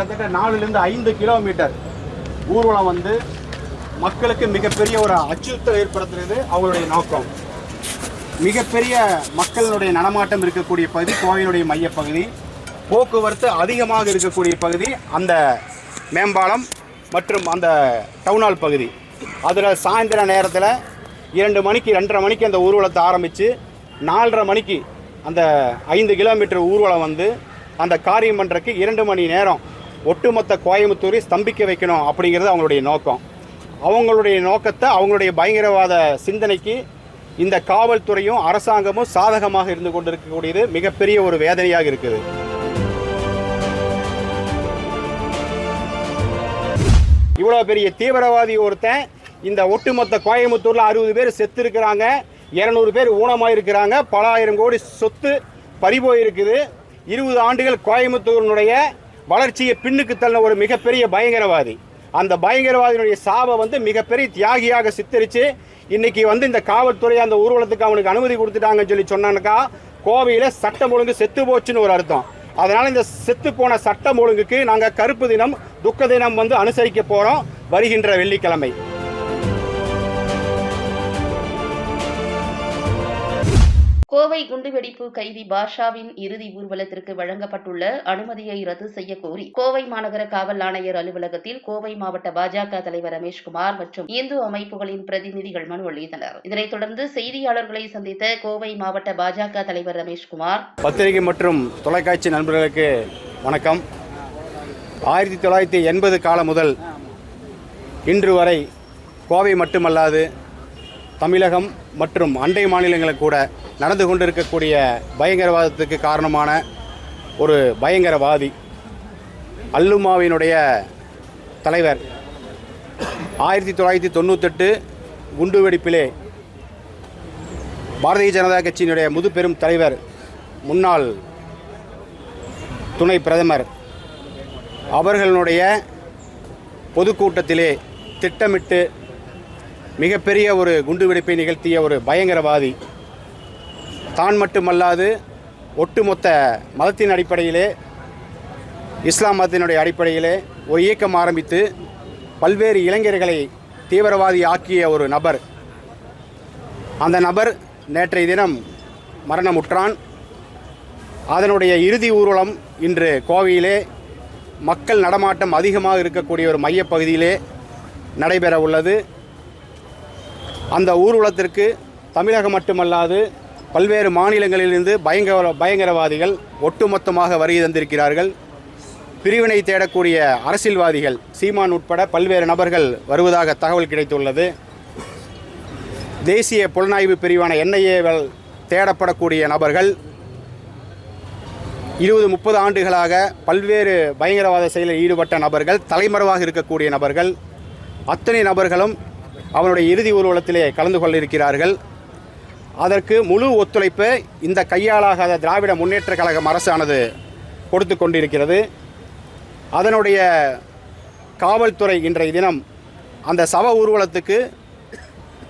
கிட்டத்தட்ட நாலுலேருந்து ஐந்து கிலோமீட்டர் ஊர்வலம் வந்து மக்களுக்கு மிகப்பெரிய ஒரு அச்சுறுத்தல் ஏற்படுத்துறது அவங்களுடைய நோக்கம். மிகப்பெரிய மக்களுடைய நடமாட்டம் இருக்கக்கூடிய பகுதி கோவிலுடைய மையப்பகுதி. போக்குவரத்து அதிகமாக இருக்கக்கூடிய பகுதி அந்த மேம்பாலம் மற்றும் அந்த டவுனால் பகுதி. அதில் சாயந்தர நேரத்தில் இரண்டு மணிக்கு ரெண்டரை மணிக்கு அந்த ஊர்வலத்தை ஆரம்பித்து நாலரை மணிக்கு அந்த ஐந்து கிலோமீட்டர் ஊர்வலம் வந்து அந்த காரியம் பண்ணுறதுக்கு இரண்டு மணி நேரம் ஒட்டுமொத்த கோயம்புத்தூரை ஸ்தம்பிக்க வைக்கணும் அப்படிங்கிறது அவங்களுடைய நோக்கம். அவங்களுடைய நோக்கத்தை அவங்களுடைய பயங்கரவாத சிந்தனைக்கு இந்த காவல்துறையும் அரசாங்கமும் சாதகமாக இருந்து கொண்டிருக்கக்கூடியது மிகப்பெரிய ஒரு வேதனையாக இருக்குது. இவ்வளோ பெரிய தீவிரவாதி ஒருத்தன் இந்த ஒட்டுமொத்த கோயம்புத்தூரில் அறுபது பேர் செத்து இருக்கிறாங்க இரநூறு பேர் ஊனமாக இருக்கிறாங்க பல ஆயிரம் கோடி சொத்து பறிபோயிருக்குது. இருபது ஆண்டுகள் கோயம்புத்தூரினுடைய வளர்ச்சியை பின்னுக்கு தள்ளின ஒரு மிகப்பெரிய பயங்கரவாதி. அந்த பயங்கரவாதியினுடைய சாவை வந்து மிகப்பெரிய தியாகியாக சித்தரித்து இன்றைக்கி வந்து இந்த காவல்துறை அந்த ஊர்வலத்துக்கு அவனுக்கு அனுமதி கொடுத்துட்டாங்கன்னு சொல்லி சொன்னானுக்கா கோவையில் சட்டம் ஒழுங்கு செத்து போச்சுன்னு ஒரு அர்த்தம். அதனால் இந்த செத்து போன சட்டம் ஒழுங்குக்கு நாங்கள் கருப்பு தினம் துக்க தினம் வந்து அனுசரிக்க போகிறோம் வருகின்ற வெள்ளிக்கிழமை. கோவை குண்டுவெடிப்பு கைதி பாஷாவின் இறுதி ஊர்வலத்திற்கு வழங்கப்பட்டுள்ள அனுமதியை ரத்து செய்ய கோரி கோவை மாநகர காவல் ஆணையர் அலுவலகத்தில் கோவை மாவட்ட பாஜக தலைவர் ரமேஷ்குமார் மற்றும் இந்து அமைப்புகளின் பிரதிநிதிகள் மனு அளித்தனர். இதனைத் தொடர்ந்து செய்தியாளர்களை சந்தித்த கோவை மாவட்ட பாஜக தலைவர் ரமேஷ்குமார் பத்திரிகை மற்றும் தொலைக்காட்சி நண்பர்களுக்கு வணக்கம். ஆயிரத்தி தொள்ளாயிரத்தி எண்பது காலம் முதல் இன்று வரை கோவை மட்டுமல்லாது தமிழகம் மற்றும் அண்டை மாநிலங்களை கூட நடந்து கொண்டிருக்கக்கூடிய பயங்கரவாதத்துக்கு காரணமான ஒரு பயங்கரவாதி அல்லுமாவினுடைய தலைவர் ஆயிரத்தி தொள்ளாயிரத்தி தொண்ணூத்தெட்டு குண்டுவெடிப்பிலே பாரதிய ஜனதா கட்சியினுடைய முதுபெரும் தலைவர் முன்னாள் துணை பிரதமர் அவர்களுடைய பொதுக்கூட்டத்திலே திட்டமிட்டு மிகப்பெரிய ஒரு குண்டுவெடிப்பை நிகழ்த்திய ஒரு பயங்கரவாதி தான் மட்டுமல்லாது ஒட்டுமொத்த மதத்தின் அடிப்படையிலே இஸ்லாம் மதத்தினுடைய அடிப்படையிலே ஒரு இயக்கம் ஆரம்பித்து பல்வேறு இளைஞர்களை தீவிரவாதி ஆக்கிய ஒரு நபர். அந்த நபர் நேற்றைய தினம் மரணமுற்றான். அதனுடைய இறுதி ஊர்வலம் இன்று கோவையிலே மக்கள் நடமாட்டம் அதிகமாக இருக்கக்கூடிய ஒரு மையப்பகுதியிலே நடைபெற உள்ளது அந்த ஊர்வலத்திற்கு தமிழகம் மட்டுமல்லாது பல்வேறு மாநிலங்களிலிருந்து பயங்கர பயங்கரவாதிகள் ஒட்டுமொத்தமாக வருகை தந்திருக்கிறார்கள். பிரிவினை தேடக்கூடிய அரசியல்வாதிகள் சீமான் உட்பட பல்வேறு நபர்கள் வருவதாக தகவல் கிடைத்துள்ளது. தேசிய புலனாய்வு பிரிவான என்ஐஏவில் தேடப்படக்கூடிய நபர்கள் இருபது முப்பது ஆண்டுகளாக பல்வேறு பயங்கரவாத செயலில் ஈடுபட்ட நபர்கள் தலைமறைவாக இருக்கக்கூடிய நபர்கள் அத்தனை நபர்களும் அவனுடைய இறுதி ஊர்வலத்திலே கலந்து கொள்ள இருக்கிறார்கள். அதற்கு முழு ஒத்துழைப்பு இந்த கையாளாகாத திராவிட முன்னேற்ற கழகம் அரசானது கொடுத்து கொண்டிருக்கிறது. அதனுடைய காவல்துறை இன்றைய தினம் அந்த சவ ஊர்வலத்துக்கு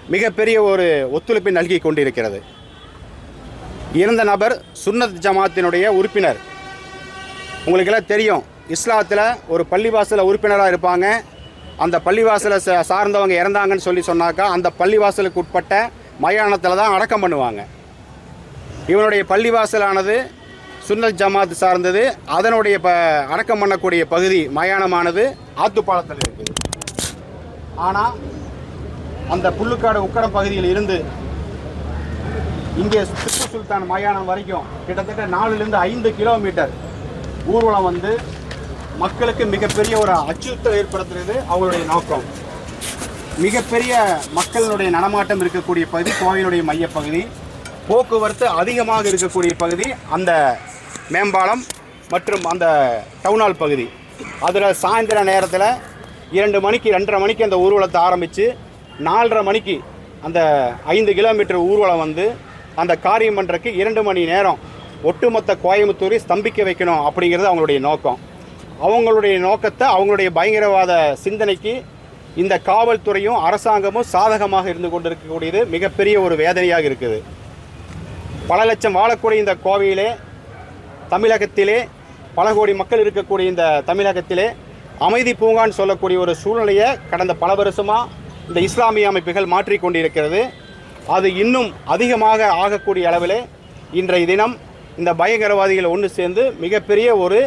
மிகப்பெரிய ஒரு ஒத்துழைப்பை நல்கி கொண்டிருக்கிறது. இறந்த நபர் சுன்னத் ஜமாத்தினுடைய உறுப்பினர். உங்களுக்கெல்லாம் தெரியும் இஸ்லாத்தில் ஒரு பள்ளிவாசலில் உறுப்பினராக இருப்பாங்க. அந்த பள்ளிவாசலை ச சார்ந்தவங்க இறந்தாங்கன்னு சொல்லி சொன்னாக்கா அந்த பள்ளிவாசலுக்கு உட்பட்ட மயானத்தில் தான் அடக்கம் பண்ணுவாங்க. இவனுடைய பள்ளிவாசலானது சுன்னல் ஜமாத் சார்ந்தது. அதனுடைய ப அடக்கம் பண்ணக்கூடிய பகுதி மயானமானது ஆத்துப்பாலத்தில் இருக்குது. ஆனால் அந்த புல்லுக்காடு உக்கடம் பகுதியில் இருந்து இங்கே திப்பு சுல்தான் மயானம் வரைக்கும் கிட்டத்தட்ட நாலுலேருந்து ஐந்து கிலோமீட்டர் ஊர்வலம் வந்து மக்களுக்கு மிகப்பெரிய ஒரு அச்சுறுத்தல் ஏற்படுத்துறது அவங்களுடைய நோக்கம். மிகப்பெரிய மக்களுடைய நடமாட்டம் இருக்கக்கூடிய பகுதி கோவையினுடைய மையப்பகுதி. போக்குவரத்து அதிகமாக இருக்கக்கூடிய பகுதி அந்த மேம்பாலம் மற்றும் அந்த டவுனால் பகுதி. அதில் சாயந்தர நேரத்தில் இரண்டு மணிக்கு ரெண்டரை மணிக்கு அந்த ஊர்வலத்தை ஆரம்பித்து நாலரை மணிக்கு அந்த ஐந்து கிலோமீட்டர் ஊர்வலம் வந்து அந்த காரியம் பண்ணுறதுக்கு இரண்டு மணி நேரம் ஒட்டுமொத்த கோயம்புத்தூரை ஸ்தம்பிக்க வைக்கணும் அப்படிங்கிறது அவங்களுடைய நோக்கம். அவங்களுடைய நோக்கத்தை அவங்களுடைய பயங்கரவாத சிந்தனைக்கு இந்த காவல்துறையும் அரசாங்கமும் சாதகமாக இருந்து கொண்டிருக்கக்கூடியது மிகப்பெரிய ஒரு வேதனையாக இருக்குது. பல லட்சம் வாழக்கூடிய இந்த கோவையிலே தமிழகத்திலே பல கோடி மக்கள் இருக்கக்கூடிய இந்த தமிழகத்திலே அமைதி பூங்கான்னு சொல்லக்கூடிய ஒரு சூழ்நிலையை கடந்த பல வருஷமாக இந்த இஸ்லாமிய அமைப்புகள் மாற்றிக்கொண்டிருக்கிறது அது இன்னும் அதிகமாக ஆகக்கூடிய அளவிலே இன்றைய தினம் இந்த பயங்கரவாதிகள் ஒன்று சேர்ந்து மிகப்பெரிய ஒரு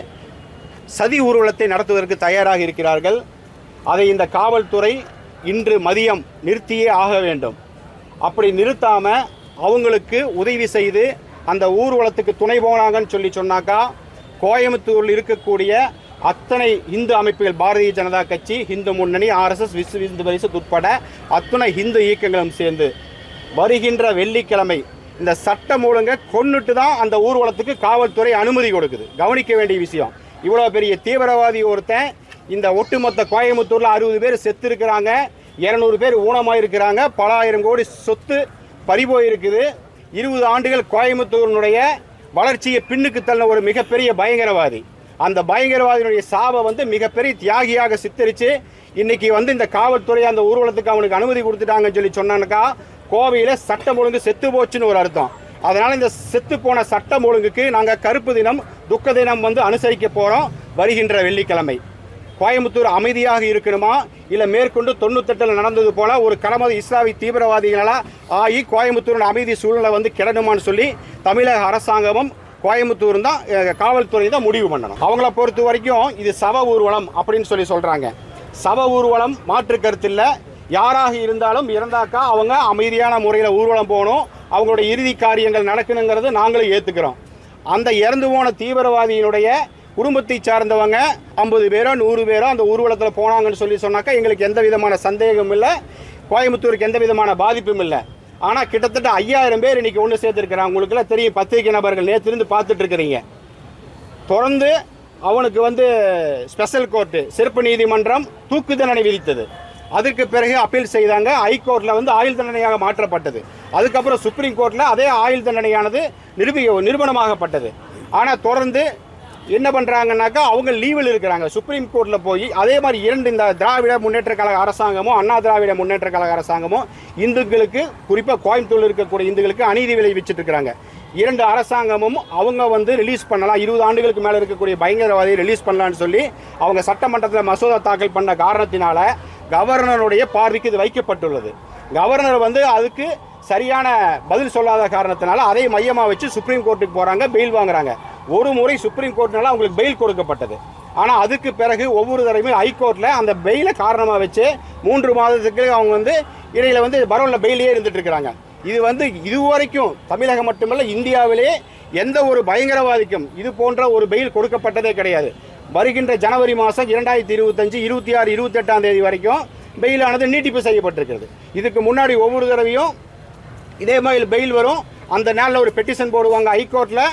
சதி ஊர்வலத்தை நடத்துவதற்கு தயாராக இருக்கிறார்கள். அதை இந்த காவல்துறை இன்று மதியம் நிறுத்தியே ஆக வேண்டும். அப்படி நிறுத்தாமல் அவங்களுக்கு உதவி செய்து அந்த ஊர்வலத்துக்கு துணை போனாங்கன்னு சொல்லி சொன்னாக்கா கோயம்புத்தூரில் இருக்கக்கூடிய அத்தனை இந்து அமைப்புகள் பாரதிய ஜனதா கட்சி இந்து முன்னணி ஆர்எஸ்எஸ் விஸ்வ இந்து பரிசு உட்பட அத்தனை இந்து இயக்கங்களும் சேர்ந்து வருகின்ற வெள்ளிக்கிழமை இந்த சட்டம் ஒழுங்கை கொன்னுட்டு தான் அந்த ஊர்வலத்துக்கு காவல்துறை அனுமதி கொடுக்குது. கவனிக்க வேண்டிய விஷயம் இவ்வளோ பெரிய தீவிரவாதி ஒருத்தன் இந்த ஒட்டுமொத்த கோயம்புத்தூரில் அறுபது பேர் செத்து இருக்கிறாங்க இரநூறு பேர் ஊனமாக இருக்கிறாங்க பல ஆயிரம் கோடி சொத்து பறிபோயிருக்குது. இருபது ஆண்டுகள் கோயம்புத்தூரினுடைய வளர்ச்சியை பின்னுக்கு தள்ள ஒரு மிகப்பெரிய பயங்கரவாதி. அந்த பயங்கரவாதியினுடைய சாவை வந்து மிகப்பெரிய தியாகியாக சித்தரித்து இன்னைக்கு வந்து இந்த காவல்துறை அந்த ஊர்வலத்துக்கு அவனுக்கு அனுமதி கொடுத்துட்டாங்கன்னு சொல்லி சொன்னானுக்கா கோவையில் சட்டம் ஒழுங்கு செத்து போச்சுன்னு ஒரு அர்த்தம். அதனால் இந்த செத்து போன சட்டம் ஒழுங்குக்கு நாங்கள் கருப்பு தினம் துக்க தினம் வந்து அனுசரிக்க போகிறோம் வருகின்ற வெள்ளிக்கிழமை. கோயம்புத்தூர் அமைதியாக இருக்கணுமா? இல்லை மேற்கொண்டு தொண்ணூத்தெட்டில் நடந்தது போல ஒரு கடமது இஸ்லாமிய தீவிரவாதிகளால் ஆகி கோயம்புத்தூரின் அமைதி சூழ்நிலை வந்து கிடணுமான்னு சொல்லி தமிழக அரசாங்கமும் கோயம்புத்தூர் தான் காவல்துறை தான் முடிவு பண்ணணும். அவங்கள பொறுத்த வரைக்கும் இது சவ ஊர்வலம் அப்படின்னு சொல்லி சொல்கிறாங்க சவ ஊர்வலம் மாற்று கருத்தில் யாராக இருந்தாலும் இறந்தாக்கா அவங்க அமைதியான முறையில் ஊர்வலம் போகணும். அவங்களுடைய இறுதி காரியங்கள் நடக்கணுங்கிறது நாங்களும் ஏற்றுக்கிறோம் அந்த இறந்து போன தீவிரவாதியினுடைய குடும்பத்தை சார்ந்தவங்க ஐம்பது பேரோ நூறு பேரோ அந்த ஊர்வலத்தில் போனாங்கன்னு சொல்லி சொன்னாக்கா எங்களுக்கு எந்த விதமான சந்தேகமும் இல்லை. கோயம்புத்தூருக்கு எந்த விதமான பாதிப்பும் இல்லை. ஆனால் கிட்டத்தட்ட ஐயாயிரம் பேர் இன்றைக்கி ஒன்று சேர்த்துருக்குறாங்க. உங்களுக்குலாம் தெரியும் பத்திரிகை நபர்கள் நேற்றிருந்து பார்த்துட்ருக்குறீங்க. தொடர்ந்து அவனுக்கு வந்து ஸ்பெஷல் கோர்ட்டு சிறப்பு நீதிமன்றம் தூக்கு தண்டனை விதித்தது. அதுக்கு பிறகு அப்பீல் செய்தாங்க. ஹைகோர்ட்டில் வந்து ஆயுள் தண்டனையாக மாற்றப்பட்டது. அதுக்கப்புறம் சுப்ரீம் கோர்ட்டில் அதே ஆயுள் தண்டனையானது நிரூபி நிரூபணமாகப்பட்டது. ஆனால் தொடர்ந்து என்ன பண்ணுறாங்கன்னாக்கா அவங்க லீவில் இருக்கிறாங்க. சுப்ரீம் கோர்ட்டில் போய் அதே மாதிரி இரண்டு இந்த திராவிட முன்னேற்ற கழக அரசாங்கமும் அண்ணா திராவிட முன்னேற்ற கழக அரசாங்கமும் இந்துக்களுக்கு குறிப்பாக கோயம்புத்தூரில் இருக்கக்கூடிய இந்துக்களுக்கு அநீதி விளைவிச்சுட்டு இருக்கிறாங்க. இரண்டு அரசாங்கமும் அவங்க வந்து ரிலீஸ் பண்ணலாம். இருபது ஆண்டுகளுக்கு மேலே இருக்கக்கூடிய பயங்கரவாதியை ரிலீஸ் பண்ணலாம்னு சொல்லி அவங்க சட்டமன்றத்தில் மசோதா தாக்கல் பண்ண காரணத்தினால கவர்னருடைய பார்வைக்கு இது வைக்கப்பட்டுள்ளது. கவர்னர் வந்து அதுக்கு சரியான பதில் சொல்லாத காரணத்தினால அதை மையமாக வச்சு சுப்ரீம் கோர்ட்டுக்கு போகிறாங்க பெயில் வாங்குறாங்க. ஒரு முறை சுப்ரீம் கோர்ட்னால அவங்களுக்கு பெயில் கொடுக்கப்பட்டது. ஆனால் அதுக்கு பிறகு ஒவ்வொரு தடவையும் ஹைகோர்ட்டில் அந்த பெயிலை காரணமாக வச்சு மூன்று மாதத்துக்கு அவங்க வந்து இடையில் வந்து பரவலில் பெயிலே இருந்துட்டு இருக்கிறாங்க. இது வந்து இதுவரைக்கும் தமிழகம் மட்டுமல்ல இந்தியாவிலேயே எந்த ஒரு பயங்கரவாதிக்கும் இது போன்ற ஒரு பெயில் கொடுக்கப்பட்டதே கிடையாது. வருகின்ற ஜனவரி மாதம் இரண்டாயிரத்தி இருபத்தஞ்சு இருபத்தி ஆறு இருபத்தெட்டாம் தேதி வரைக்கும் பெயிலானது நீட்டிப்பு செய்யப்பட்டிருக்கிறது. இதுக்கு முன்னாடி ஒவ்வொரு தடவையும் இதே மாதிரி பெயில் வரும். அந்த நாளில் ஒரு பெட்டிஷன் போடுவாங்க ஹைகோர்ட்டில்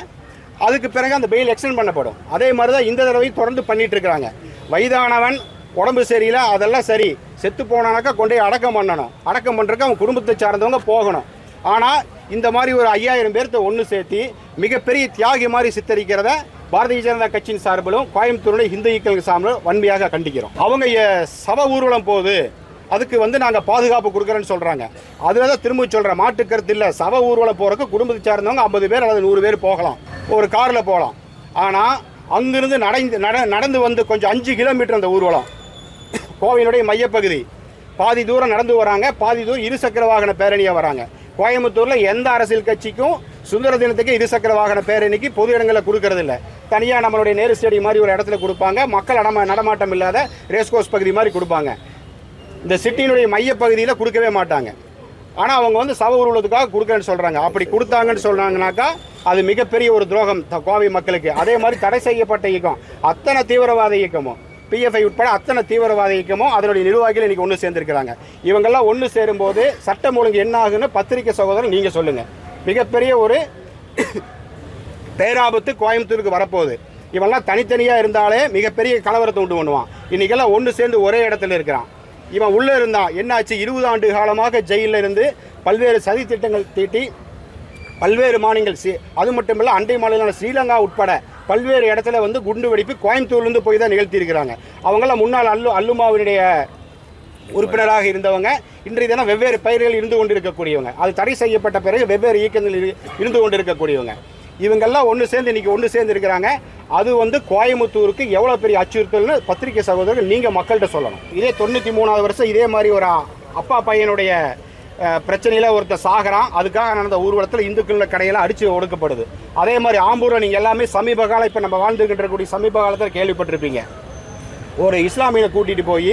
அதுக்கு பிறகு அந்த பெயில் எக்ஸ்டெண்ட் பண்ணப்படும். அதே மாதிரி தான் இந்த தடவை தொடர்ந்து பண்ணிட்டு இருக்கிறாங்க. வயதானவன் உடம்பு சரியில்லை அதெல்லாம் சரி. செத்து போனானாக்கா கொண்டு போய் அடக்கம் பண்ணணும். அடக்கம் பண்ணுறதுக்கு அவன் குடும்பத்தை சார்ந்தவங்க போகணும். ஆனால் இந்த மாதிரி ஒரு ஐயாயிரம் பேர்த்த ஒன்று சேர்த்து மிகப்பெரிய தியாகி மாதிரி சித்தரிக்கிறத பாரதிய ஜனதா கட்சியின் சார்பிலும் கோயம்புத்தூருடைய இந்து இயக்கங்கள் சார்பிலும் வன்மையாக கண்டிக்கிறோம். அவங்க சப ஊர்வலம் போகுது. அதுக்கு வந்து நாங்கள் பாதுகாப்பு கொடுக்குறேன்னு சொல்கிறாங்க அதில் தான் திரும்ப சொல்கிறேன் மாட்டு கருத்து இல்லை. சவ ஊர்வலம் போகிறக்கு குடும்பத்தை சார்ந்தவங்க ஐம்பது பேர் அல்லது நூறு பேர் போகலாம். ஒரு காரில் போகலாம். ஆனால் அங்கிருந்து நடந்து நட நடந்து வந்து கொஞ்சம் அஞ்சு கிலோமீட்டர் அந்த ஊர்வலம். கோவையினுடைய மையப்பகுதி. பாதி தூரம் நடந்து வராங்க. பாதி தூரம் இருசக்கர வாகன பேரணியாக வராங்க. கோயம்புத்தூரில் எந்த அரசியல் கட்சிக்கும் சுந்தர தினத்துக்கு இருசக்கர வாகன பேரணிக்கு பொது இடங்களில் கொடுக்கறதில்ல தனியாக நம்மளுடைய நேரு ஸ்டேடியம் மாதிரி ஒரு இடத்துல கொடுப்பாங்க. மக்கள் நடமா நடமாட்டம் இல்லாத ரேஸ்கோர்ஸ் பகுதி மாதிரி கொடுப்பாங்க. இந்த சிட்டியினுடைய மையப்பகுதியில் கொடுக்கவே மாட்டாங்க. ஆனால் அவங்க வந்து சவ ஊர்வலத்துக்காக கொடுக்குறேன்னு சொல்கிறாங்க அப்படி கொடுத்தாங்கன்னு சொல்கிறாங்கனாக்கா அது மிகப்பெரிய ஒரு துரோகம் த- கோவை மக்களுக்கு. அதே மாதிரி தடை செய்யப்பட்ட இயக்கம். அத்தனை தீவிரவாத இயக்கமும் பிஎஃப்ஐ உட்பட அத்தனை தீவிரவாத இயக்கமும் அதனுடைய நிர்வாகிகள் இன்றைக்கி ஒன்று சேர்ந்திருக்கிறாங்க. இவங்கெல்லாம் ஒன்று சேரும்போது சட்டம் ஒழுங்கு என்ன ஆகுன்னு பத்திரிக்கை சகோதரர் நீங்கள் சொல்லுங்கள் மிகப்பெரிய ஒரு பேராபத்து கோயம்புத்தூருக்கு வரப்போகுது. இவெல்லாம் தனித்தனியாக இருந்தாலே மிகப்பெரிய கலவரத்தை உண்டு பண்ணுவான். இன்றைக்கெல்லாம் ஒன்று சேர்ந்து ஒரே இடத்துல இருக்கிறான். இவன் உள்ளே இருந்தான். என்னாச்சு? இருபது ஆண்டு காலமாக ஜெயிலில் இருந்து பல்வேறு சதி திட்டங்கள் தீட்டி பல்வேறு மாநிலங்கள் சி அது மட்டும் இல்லை அண்டை மாநிலமான ஸ்ரீலங்கா உட்பட பல்வேறு இடத்துல வந்து குண்டு வெடிப்பு கோயம்புத்தூர்லேருந்து போய் தான் நிகழ்த்தியிருக்கிறாங்க. அவங்களாம் முன்னாள் அல்லு அல்லுமாவினுடைய உறுப்பினராக இருந்தவங்க. இன்றைய தினம் வெவ்வேறு பயிர்கள் இருந்து கொண்டிருக்கக்கூடியவங்க. அது தடை செய்யப்பட்ட பிறகு வெவ்வேறு இயக்கங்கள் இரு- இருந்து கொண்டிருக்கக்கூடியவங்க. இவங்கெல்லாம் ஒன்று சேர்ந்து இன்னைக்கு ஒன்று சேர்ந்து இருக்கிறாங்க அது வந்து கோயம்புத்தூருக்கு எவ்வளோ பெரிய அச்சுறுத்தல்னு பத்திரிகை சகோதரர்கள் நீங்கள் மக்கள்கிட்ட சொல்லணும். இதே தொண்ணூற்றி மூணாவது வருஷம் இதே மாதிரி ஒரு அப்பா பையனுடைய பிரச்சனையில் ஒருத்தர் சாகிறான். அதுக்காக நடந்த ஊர்வலத்தில் இந்துக்கள் கடையில் அடித்து ஒடுக்கப்படுது. அதே மாதிரி ஆம்பூரில் நீங்கள் எல்லாமே சமீப காலம் இப்போ நம்ம வாழ்ந்துகிட்டு இருக்கக்கூடிய சமீப காலத்தில் கேள்விப்பட்டிருப்பீங்க. ஒரு இஸ்லாமியனை கூட்டிகிட்டு போய்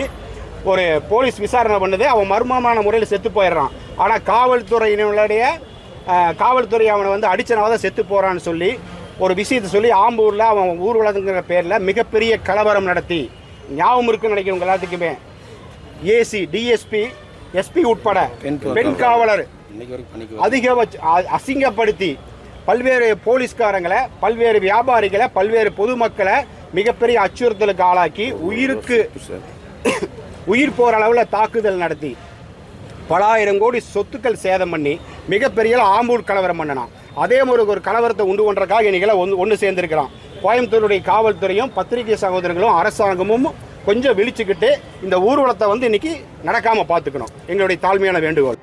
ஒரு போலீஸ் விசாரணை பண்ணுது. அவன் மர்மமான முறையில் செத்து போயிடுறான். ஆனால் காவல்துறையினுடைய காவல்துறை அவனை வந்து அடிச்சனால தான் செத்து போகிறான்னு சொல்லி ஒரு விஷயத்தை சொல்லி ஆம்பூரில் அவன் ஊர்வலங்கிற பேரில் மிகப்பெரிய கலவரம் நடத்தி. ஞாபகம் இருக்குன்னு நினைக்கிறவங்க எல்லாத்துக்குமே. ஏசி டிஎஸ்பி எஸ்பி உட்பட பெண் காவலர். அதிகபட்ச அசிங்கப்படுத்தி பல்வேறு போலீஸ்காரங்களை பல்வேறு வியாபாரிகளை பல்வேறு பொதுமக்களை மிகப்பெரிய அச்சுறுத்தலுக்கு ஆளாக்கி உயிருக்கு உயிர் போகிற அளவில் தாக்குதல் நடத்தி. பல ஆயிரம் கோடி சொத்துக்கள் சேதம் பண்ணி மிகப்பெரிய ஆம்பூர் கலவரம் பண்ணனான் அதே மாதிரி ஒரு கலவரத்தை உண்டு பண்ணுறதுக்காக இன்றைக்கெல்லாம் ஒன்று ஒன்று சேர்ந்துருக்கிறான். கோயம்புத்தூருடைய காவல்துறையும் பத்திரிகை சகோதரர்களும் அரசாங்கமும் கொஞ்சம் விழிச்சுக்கிட்டு இந்த ஊர்வலத்தை வந்து இன்னைக்கு நடக்காமல் பார்த்துக்கணும். எங்களுடைய தாழ்மையான வேண்டுகோள்.